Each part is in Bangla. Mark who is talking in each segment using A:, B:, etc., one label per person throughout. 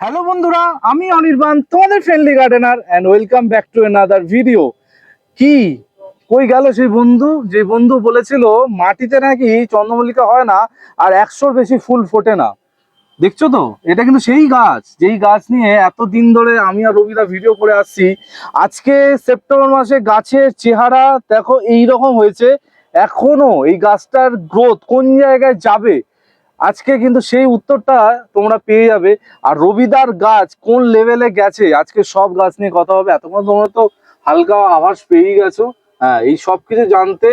A: হ্যালো বন্ধুরা, আমি অনির্বাণ, তোমাদের friendly gardener and welcome back to another video কি? কই গেল সেই বন্ধু? যে বন্ধু বলেছিল, মাটিতে নাকি চন্দ্রমল্লিকা হয় না, আর একশোর বেশি ফুল ফোটে না। দেখছ তো? এটা কিন্তু সেই গাছ। যেই গাছ নিয়ে এত দিন ধরে আমি আর রবিদা ভিডিও করে আসছি, আজকে সেপ্টেম্বর মাসে গাছের চেহারা দেখো এই রকম হয়েছে। এখনও এই গাছটার গ্রোথ কোন জায়গায় যাবে? আজকে কিন্তু সেই উত্তরটা তোমরা পেয়ে যাবে। আর রবিদার গাছ কোন লেভেলে গেছে? আজকে সব গাছ নিয়ে কথা হবে। এতক্ষণ তোমরা তো হালকা আভাস পেয়েই গেছো। হ্যাঁ এই সব কিছু জানতে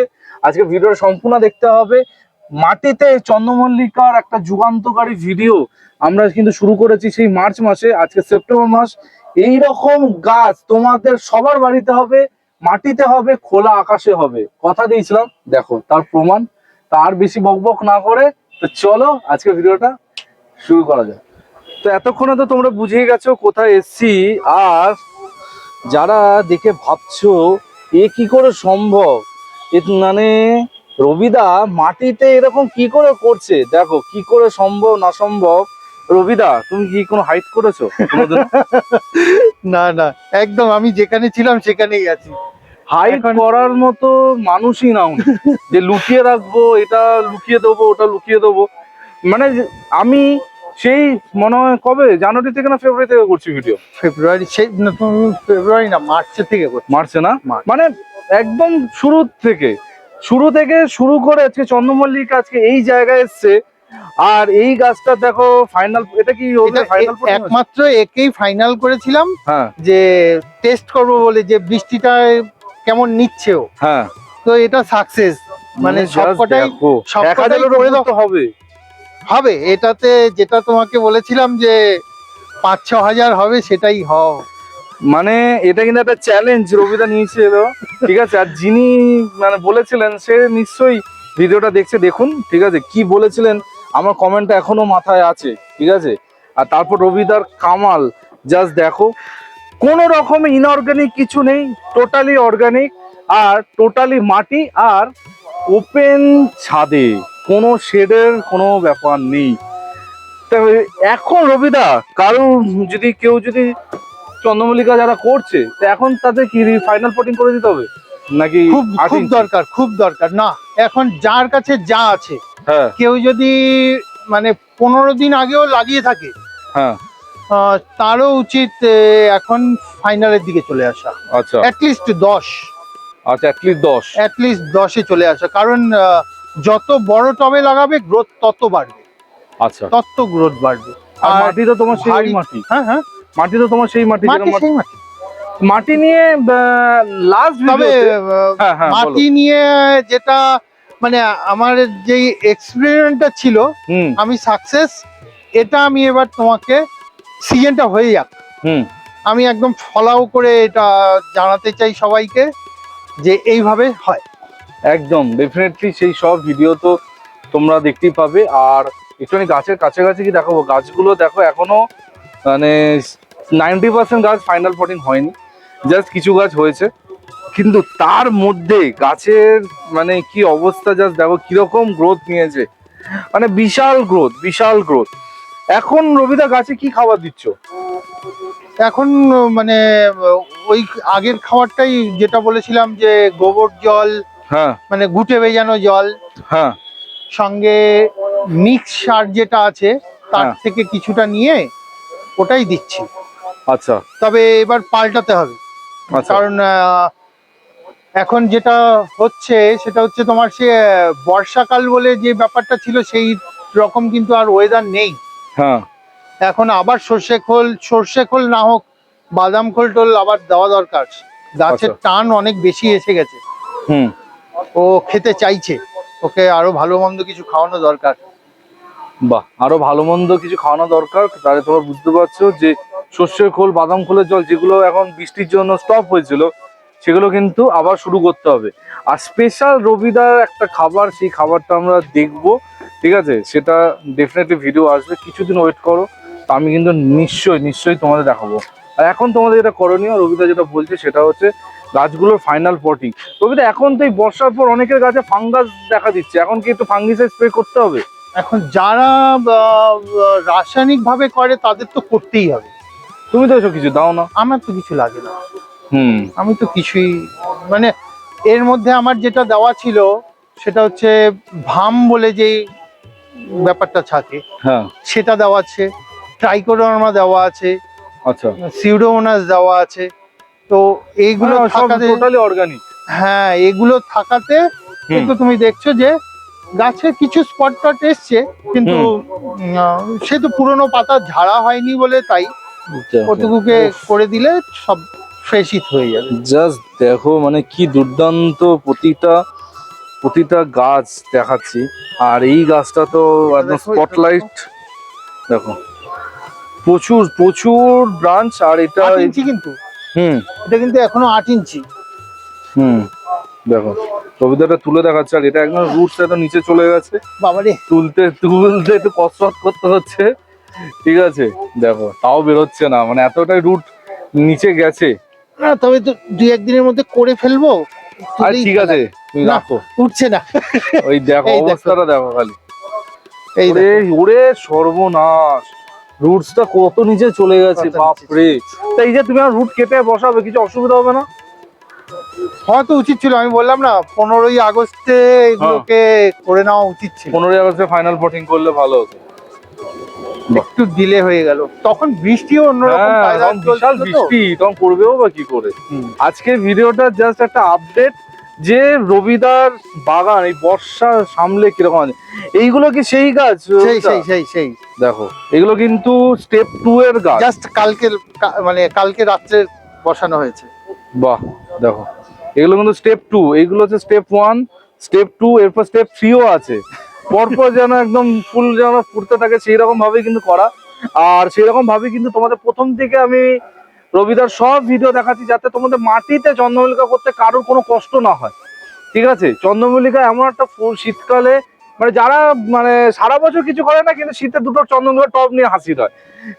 A: আজকে ভিডিওটা সম্পূর্ণ দেখতে হবে। মাটিতে চন্দ্রমল্লিকার একটা যুগান্তকারী ভিডিও আমরা কিন্তু শুরু করেছি সেই মার্চ মাসে, আজকে সেপ্টেম্বর মাস। এই রকম গাছ তোমাদের সবার বাড়িতে হবে, মাটিতে হবে, খোলা আকাশে হবে। কথা দিয়েছিলাম, দেখো, তার প্রমাণ। তার বেশি বকবক না করে তো চলো আজকে ভিডিওটা শুরু করা যাক। তো এতক্ষণে তো তোমরা বুঝেই গেছো কোথায় এসছি, আর যারা দেখে ভাবছ এ কি করে সম্ভব মানে রবিদা মাটিতে এরকম কি করে করছে? দেখো, কি করে সম্ভব, না সম্ভব। রবিদা, তুমি কি কোনো হাইট করেছ?
B: না না, একদম আমি যেখানে ছিলাম সেখানেই আছি। এখন-
A: করার মতো মানুষই না উনি। যে লুকিয়ে রাখব এটা লুকিয়ে দেবো ওটা লুকিয়ে দেবো। মানে আমি সেই মনে হয় কবে? জানুয়ারি থেকে না ফেব্রুয়ারি থেকে করছি ভিডিও
B: ফেব্রুয়ারি সেই ফেব্রুয়ারি না মার্চের থেকে করছি।
A: মার্চে না। মানে একদম শুরু থেকে শুরু থেকে শুরু করে আজকে চন্দ্রমল্লিক আজকে এই জায়গায় এসছে। আর এই গাছটা দেখো ফাইনাল এটা কি
B: একমাত্র একেই ফাইনাল করেছিলাম
A: হ্যাঁ।
B: যে টেস্ট করব বলে যে বৃষ্টিটা কেমন নিচ্ছে ও।
A: হ্যাঁ।
B: তো এটা সাকসেস মানে সবকটাই সবকটাই
A: হবে।
B: হবে এটাতে যেটা তোমাকে বলেছিলাম যে পাঁচ ছ হাজার হবে সেটাই হও।
A: মানে এটা কিন্তু একটা চ্যালেঞ্জ রবিদা নিয়েছিল ঠিক আছে? আর যিনি মানে বলেছিলেন সে নিশ্চয়ই ভিডিওটা দেখছে। দেখুন ঠিক আছে? কি বলেছিলেন আমার কমেন্টটা এখনও মাথায় আছে। ঠিক আছে? আর তারপর রবিদার কামাল জাস্ট দেখো। কোনো রকম ইনঅর্গানিক কিছু নেই টোটালি অর্গানিক আর টোটালি মাটি আর ওপেন ছাদে। কোনো শেডের কোনো ব্যাপার নেই। তবে এখন রবিদা কারও যদি কেউ যদি চন্দ্রমল্লিকা যারা করছে তো এখন তাদের কি ফাইনাল পটিং করে দিতে হবে? নাকি
B: খুব খুব দরকার খুব দরকার। না এখন যার কাছে যা আছে
A: হ্যাঁ।
B: কেউ যদি মানে পনেরো দিন আগেও লাগিয়ে থাকে
A: হ্যাঁ।
B: তারও উচিত এখন ফাইনালের দিকে চলে আসা।
A: আচ্ছা।
B: অ্যাটলিস্ট দশ।
A: আচ্ছা অ্যাটলিস্ট দশ।
B: অ্যাটলিস্ট দশে চলে আসা। কারণ যত বড় টবে লাগাবে গ্রোথ তত বাড়বে।
A: আচ্ছা।
B: তত গ্রোথ বাড়বে।
A: আর মাটি তো তোমার সেই মাটি?
B: হ্যাঁ হ্যাঁ।
A: মাটি তো তোমার সেই মাটি?
B: মাটি।
A: মাটি- নিয়ে লাস্ট
B: তবে
A: হ্যাঁ হ্যাঁ
B: মাটি নিয়ে যেটা মানে আমার যেই এক্সপেরিমেন্টটা ছিল আমি সাকসেস এটা আমি এবার তোমাকে সিজনটা হয়ে যাক।
A: হুম।
B: আমি একদম ফলাও করে এটা জানাতে চাই সবাইকে যে এইভাবে হয়।
A: একদম ডেফিনেটলি সেই সব ভিডিও তো তোমরা দেখতেই পাবে। আর একটুখানি গাছের কাছাকাছি কি দেখাবো। গাছগুলো দেখো এখনও মানে নাইনটি পার্সেন্ট গাছ ফাইনাল পটিং হয়নি। জাস্ট কিছু গাছ হয়েছে। কিন্তু তার মধ্যে গাছের মানে কি অবস্থা জাস্ট দেখো কীরকম গ্রোথ নিয়েছে। মানে বিশাল গ্রোথ বিশাল গ্রোথ এখন রবিদা গাছে কি খাবার দিচ্ছ?
B: এখন মানে ওই আগের খাবারটাই যেটা বলেছিলাম যে গোবর জল
A: হ্যাঁ।
B: মানে গুটে ভেজানো জল
A: হ্যাঁ।
B: সঙ্গে মিক্স সার যেটা আছে তার
A: হ্যাঁ।
B: থেকে কিছুটা নিয়ে ওটাই দিচ্ছি।
A: আচ্ছা।
B: তবে এবার পাল্টাতে হবে।
A: আচ্ছা।
B: কারণ এখন যেটা হচ্ছে সেটা হচ্ছে তোমার সে বর্ষাকাল বলে যে ব্যাপারটা ছিল সেই রকম কিন্তু আর ওয়েদার নেই।
A: হ্যাঁ।
B: এখন আবার সর্ষে খোল সর্ষে খোল না হোক বাদাম খোল টোল আবার দেওয়া দরকার গাছের
A: আচ্ছা।
B: টান অনেক বেশি এসে গেছে।
A: হুম।
B: ও খেতে চাইছে। ওকে আরও ভালো মন্দ কিছু খাওয়ানো দরকার।
A: বাহ আরও ভালো মন্দ কিছু খাওয়ানো দরকার। তাহলে তোমরা বুঝতে পারছ যে শস্যের খোল বাদাম খোলের জল যেগুলো এখন বৃষ্টির জন্য স্টপ হয়েছিল সেগুলো কিন্তু আবার শুরু করতে হবে। আর স্পেশাল রবিদার একটা খাবার সেই খাবারটা আমরা দেখব। ঠিক আছে? সেটা ডেফিনেটলি ভিডিও আসবে। কিছুদিন ওয়েট করো। তো আমি কিন্তু নিশ্চয়ই নিশ্চয়ই তোমাদের দেখাবো। আর এখন তোমাদের যেটা করণীয় রবিদা যেটা বলছে সেটা হচ্ছে গাছগুলোর ফাইনাল পটিং রবিদা এখন তো এই বর্ষার পর অনেকের গাছে ফাঙ্গাস দেখা দিচ্ছে। এখন কি একটু ফাঙ্গিসাইড স্প্রে করতে হবে?
B: এখন যারা রাসায়নিক ভাবে করে তাদের তো করতেই হবে।
A: তুমি তো এসব কিছু দাও না।
B: আমার তো কিছু লাগে না।
A: হুম।
B: আমি তো কিছুই মানে এর মধ্যে আমার যেটা দেওয়া ছিল সেটা হচ্ছে ভাম বলে যে ব্যাপারটা থাকে।
A: হ্যাঁ।
B: সেটা দেওয়া আছে ট্রাইকোডার্মা দেওয়া আছে
A: আচ্ছা।
B: সিউডোমোনাস দেওয়া আছে। তো এইগুলো
A: হ্যাঁ,
B: থাকাতে
A: টোটালি অর্গানিক
B: হ্যাঁ এগুলো থাকাতে কিন্তু তুমি দেখছ যে গাছে কিছু স্পট টট এসছে কিন্তু সে তো পুরোনো পাতা ঝাড়া হয়নি বলে তাই কতটুকুকে করে দিলে সব ফ্রেশিত হয়ে যাবে।
A: জাস্ট দেখো মানে কি দুর্দান্ত প্রতিটা প্রতিটা গাছ দেখাচ্ছি। আর এই গাছটা তো একদম স্পটলাইট দেখো। প্রচুর প্রচুর ব্রাঞ্চ আর এটা
B: ইঞ্চি কিন্তু।
A: হুম।
B: এটা কিন্তু এখনও আট ইঞ্চি।
A: হুম দেখো। কবিতাটা তুলে দেখাচ্ছে আর এটা একদম রুটস এত নিচে চলে গেছে।
B: বাবারে
A: তুলতে তুলতে একটু কসরত করতে হচ্ছে। ঠিক আছে দেখো তাও বেরোচ্ছে না। মানে এতটাই রুট নিচে গেছে।
B: না তবে তো দুই একদিনের মধ্যে করে ফেলব।
A: আর ঠিক আছে। তুমি রাখো।
B: উঠছে না।
A: ওই দেখো অবস্থাটা দেখো খালি।
B: এই
A: ওরে সর্বনাশ। রুটসটা কত নিচে চলে গেছে
B: নিচে।
A: তা এই যে তুমি আর রুট কেটে বসাবে কিছু অসুবিধা হবে না?
B: হওয়া তো উচিত ছিল আমি বললাম না পনেরোই আগস্টে এগুলোকে করে নেওয়া উচিত ছিল।
A: পনেরোই আগস্টে ফাইনাল ভোটিং করলে ভালো হতো।
B: একটু ডিলে হয়ে গেল। তখন বৃষ্টিও অন্যরকম
A: হ্যাঁ বিশাল বৃষ্টি তখন করবেও বা কি করে। আজকে ভিডিওটা জাস্ট একটা আপডেট যে রবিদার বাগান এই বর্ষা সামলে কীরকম আছে? এইগুলো কি সেই গাছ
B: সেই সেই সেই সেই।
A: দেখো এগুলো কিন্তু স্টেপ টু এর গাছ।
B: জাস্ট কালকে মানে কালকে রাত্রে বসানো হয়েছে।
A: বাহ দেখো এগুলো কিন্তু স্টেপ টু এইগুলো হচ্ছে স্টেপ ওয়ান স্টেপ টু এরপর স্টেপ থ্রিও আছে। পরপর যেন একদম ফুল যেন ফুটতে থাকে সেই রকম ভাবে কিন্তু করা। আর সেই রকম ভাবে কিন্তু তোমাদের প্রথম থেকে আমি রবিদার সব ভিডিও দেখাচ্ছি যাতে তোমাদের মাটিতে চন্দ্রমল্লিকা করতে কারোর কোনো কষ্ট না হয়। ঠিক আছে? চন্দ্রমল্লিকা এমন একটা ফুল শীতকালে মানে যারা মানে সারা বছর কিছু করে না, কিন্তু শীতে দুটো চন্দ্রমল্লিকা টপ নিয়ে হাসির হয়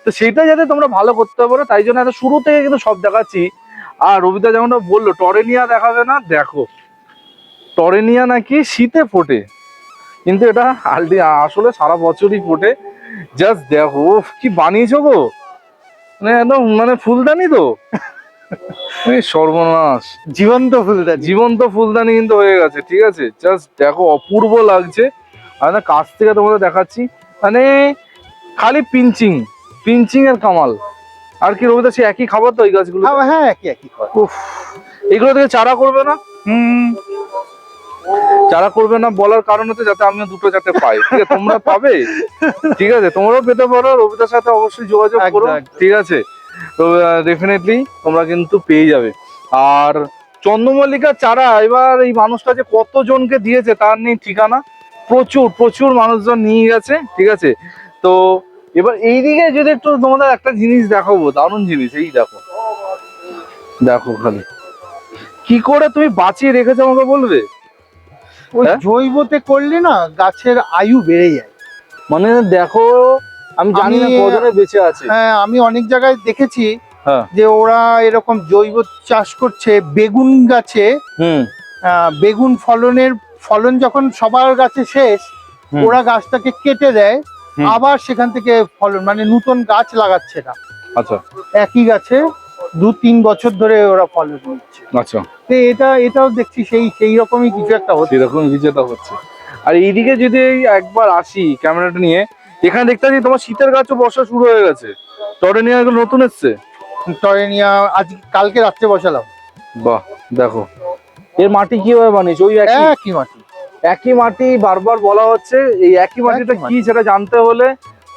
A: তো সেটা যাতে তোমরা ভালো করতে পারো, তাই জন্য এত শুরু থেকে কিন্তু সব দেখাচ্ছি। আর রবিদা যেমনটা বলল, টরেনিয়া দেখাবে না? দেখো, টরেনিয়া নাকি শীতে ফোটে। কিন্তু এটা আলটি আসলে সারা বছরই ফোটে। জাস্ট দেখো কি বানিয়েছো গো! মানে একদম মানে ফুলদানি তো। সর্বনাশ।
B: জীবন্ত ফুলদানি।
A: জীবন্ত ফুলদানি কিন্তু হয়ে গেছে ঠিক আছে? জাস্ট দেখো অপূর্ব লাগছে। আর না কাছ থেকে তোমাদের দেখাচ্ছি। মানে খালি পিঞ্চিং পিঞ্চিং এর কামাল। আর কি রবিদা সে একই খাবার তো এই গাছগুলো
B: হ্যাঁ হ্যাঁ একই একই খাবার।
A: উফ এগুলো থেকে চারা করবে না?
B: হুম।
A: চারা করবে না বলার কারণ হচ্ছে যাতে আমিও দুটো যাতে পাই। ঠিক আছে তোমরা পাবে। ঠিক আছে তোমরাও পেতে পারো রবিদার সাথে অবশ্যই যোগাযোগ করো। ঠিক আছে তো ডেফিনেটলি তোমরা কিন্তু পেয়ে যাবে। আর চন্দ্রমল্লিকার চারা এবার এই মানুষটা যে কতজনকে দিয়েছে তার নেই ঠিকানা। প্রচুর প্রচুর মানুষজন নিয়ে গেছে ঠিক আছে। তো এবার এইদিকে যদি একটু তোমাদের একটা জিনিস দেখাবো দারুণ জিনিস এই দেখো। দেখো খালি। কি করে তুমি বাঁচিয়ে রেখেছো আমাকে বলবে?
B: ওই
A: হ্যাঁ?
B: জৈবতে করলে না গাছের আয়ু বেড়ে যায়।
A: মানে দেখো আমি জানি না কজনে বেঁচে আছে।
B: হ্যাঁ আমি অনেক জায়গায় দেখেছি
A: হ্যাঁ।
B: যে ওরা এরকম জৈব চাষ করছে বেগুন গাছে। বেগুন ফলনের ফলন যখন সবার গাছে শেষ ওরা গাছটাকে কেটে দেয় আবার সেখান থেকে ফলন মানে নতুন গাছ লাগাচ্ছে না
A: আচ্ছা।
B: একই গাছে দু তিন বছর ধরে ওরা ফলন নিচ্ছে
A: আচ্ছা।
B: তো এটা এটাও দেখছি সেই সেই রকমই কিছু একটা হচ্ছে।
A: সেরকম কিছুটা হচ্ছে। আর এইদিকে যদি একবার আসি ক্যামেরাটা নিয়ে এখানে দেখতে পাচ্ছি তোমার শীতের গাছও বসা শুরু হয়ে গেছে। টরেনিয়া এগুলো নতুন এসছে?
B: টরেনিয়া আজ কালকে রাত্রে বসালাম।
A: বাহ দেখো। এর মাটি কীভাবে বানিয়েছে? ওই একই?
B: মাটি।
A: একই মাটি বারবার বলা হচ্ছে এই একই মাটিটা কি সেটা জানতে হলে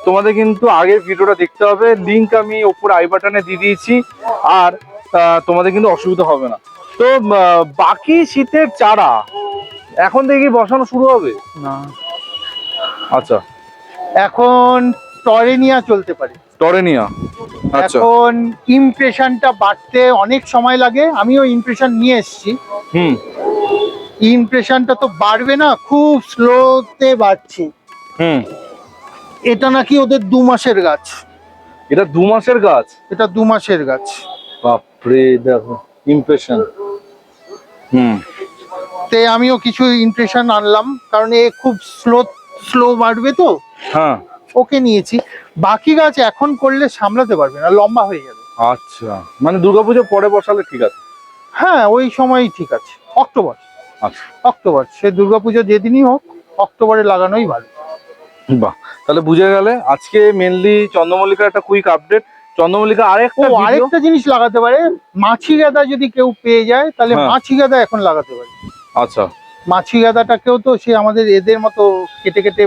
A: তোমাদের কিন্তু আগের ভিডিওটা দেখতে হবে। লিঙ্ক আমি ওপরে আই বাটনে দিয়ে দিয়েছি। আর তোমাদের কিন্তু অসুবিধা হবে না। তো বাকি শীতের চারা এখন থেকে কি বসানো শুরু হবে?
B: না।
A: আচ্ছা।
B: এখন টরেনিয়া চলতে পারে।
A: টরেনিয়া? আচ্ছা।
B: এখন ইমপ্রেশনটা বাড়তে অনেক সময় লাগে। আমিও ইমপ্রেশন নিয়ে এসেছি।
A: হুম।
B: ইমপ্রেশনটা তো বাড়বে না খুব স্লোতে বাড়ছে।
A: হুম।
B: এটা নাকি ওদের দু মাসের গাছ।
A: এটা দু মাসের গাছ?
B: এটা দু মাসের গাছ।
A: বাপরে দেখো ইমপ্রেশন হুম।
B: তে আমিও কিছু ইমপ্রেশন আনলাম কারণ এ খুব স্লো স্লো বাড়বে তো।
A: হ্যাঁ।
B: ওকে নিয়েছি। বাকি গাছ এখন করলে সামলাতে পারবে না লম্বা হয়ে যাবে।
A: আচ্ছা। মানে দুর্গাপুজো পরে বসালে ঠিক আছে?
B: হ্যাঁ ওই সময়ই ঠিক আছে। অক্টোবর।
A: আচ্ছা।
B: অক্টোবর। সে দুর্গাপুজো যেদিনই হোক অক্টোবরে লাগানোই ভালো।
A: বাহ তাহলে বুঝে গেলে আজকে মেনলি চন্দ্রমল্লিকার একটা কুইক আপডেট চন্দ্রমল্লিকা আরেকটা
B: আরেকটা জিনিস লাগাতে পারে। মাছি গাদা যদি কেউ পেয়ে যায় তাহলে
A: হ্যাঁ।
B: মাছি গাদা এখন লাগাতে পারে।
A: আচ্ছা।
B: মাছি গাদাটাকেও তো সে আমাদের এদের মতো কেটে কেটে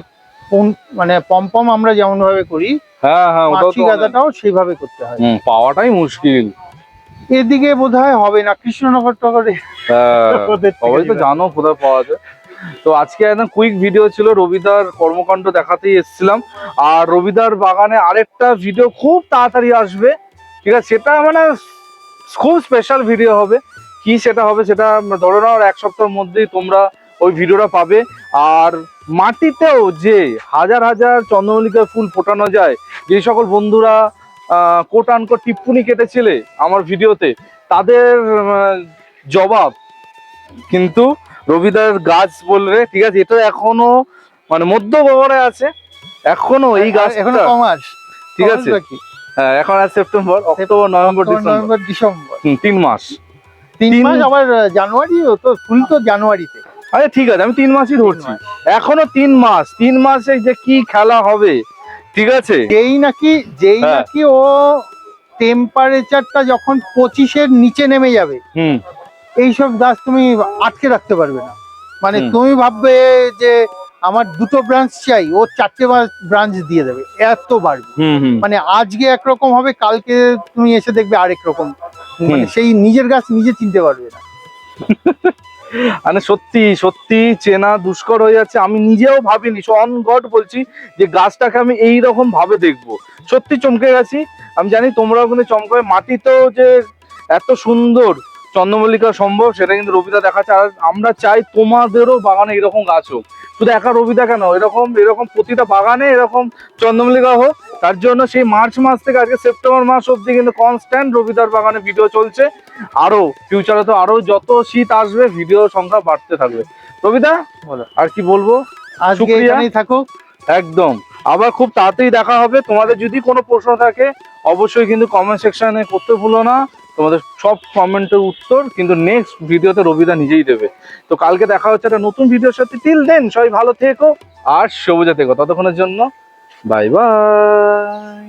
B: মানে পম্পম আমরা যেমন ভাবে করি
A: হ্যাঁ হ্যাঁ
B: মাছি গাদাটাও সেইভাবে করতে হয়।
A: পাওয়াটাই মুশকিল।
B: এদিকে বোধ হবে না কৃষ্ণনগর টগরে
A: হ্যাঁ সবাই তো জানো কোথায় পাওয়া যায়। তো আজকে একদম কুইক ভিডিও ছিল রবিদার কর্মকাণ্ড দেখাতেই এসেছিলাম। আর রবিদার বাগানে আরেকটা ভিডিও খুব তাড়াতাড়ি আসবে। ঠিক আছে সেটা মানে খুব স্পেশাল ভিডিও হবে। কি সেটা হবে সেটা ধরে নাও এক সপ্তাহের মধ্যেই তোমরা ওই ভিডিওটা পাবে। আর মাটিতেও যে হাজার হাজার চন্দ্রমল্লিকা ফুল ফোটানো যায় যে সকল বন্ধুরা আহ, কোট আনকোট টিপ্পুনি কেটেছিলে আমার ভিডিওতে তাদের জবাব। কিন্তু রবিদার গাছ বলবে ঠিক আছে এটা এখনও মানে মধ্য গগনে আছে এখনও এই গাছ
B: এখনও কমাস।
A: ঠিক আছে। হ্যাঁ এখন আছে September October November December.
B: November December.
A: তিন মাস।
B: তিন মাস আবার জানুয়ারি তো ফুল তো জানুয়ারিতে।
A: আরে ঠিক আছে আমি তিন মাসই ধরছি। এখনও তিন মাস। তিন মাসে যে কি খেলা হবে ঠিক আছে?
B: যেই নাকি যেই
A: হ্যাঁ।
B: নাকি ও টেম্পারেচারটা যখন পঁচিশের নিচে নেমে যাবে
A: হুম।
B: এইসব গাছ তুমি আটকে রাখতে পারবে না। মানে তুমি ভাববে যে আমার দুটো ব্রাঞ্চ চাই ও চারটে ব্রাঞ্চ দিয়ে দেবে এত বাড়বে। মানে আজকে একরকম হবে কালকে তুমি এসে দেখবে আরেক রকম। মানে সেই নিজের গাছ নিজে চিনতে পারবে না।
A: মানে সত্যি সত্যি চেনা দুষ্কর হয়ে যাচ্ছে আমি নিজেও ভাবিনি অন গড বলছি যে গাছটাকে আমি এই রকম ভাবে দেখব। সত্যি চমকে গেছি আমি জানি তোমরাও কিন্তু চমকাবে তো যে এত সুন্দর চন্দ্রমল্লিকা সম্ভব সেটা কিন্তু রবিদা দেখাচ্ছে। আর আমরা চাই তোমাদেরও বাগানে এরকম গাছ হোক। শুধু একা রবিদা কেন? এরকম এরকম প্রতিটা বাগানে এরকম চন্দ্রমল্লিকা হোক। তার জন্য সেই মার্চ মাস থেকে আজকে সেপ্টেম্বর মাস অব্দি কিন্তু কনস্ট্যান্ট রবিদার বাগানে ভিডিও চলছে। আরও ফিউচারে তো আরও যত শীত আসবে ভিডিও সংখ্যা বাড়তে থাকবে। রবিদা
B: বলো।
A: আর কি বলব?
B: আজকে থাকুক।
A: একদম। আবার খুব তাড়াতাড়ি দেখা হবে। তোমাদের যদি কোনো প্রশ্ন থাকে অবশ্যই কিন্তু কমেন্ট সেকশনে করতে ভুলো না। তোমাদের সব কমেন্টের উত্তর কিন্তু নেক্সট ভিডিওতে রবিদা নিজেই দেবে। তো কালকে দেখা হচ্ছে একটা নতুন ভিডিওর সাথে। টিল দেন সবাই ভালো থেকো আর সবুজে থেকো। ততক্ষণের জন্য বাই বাই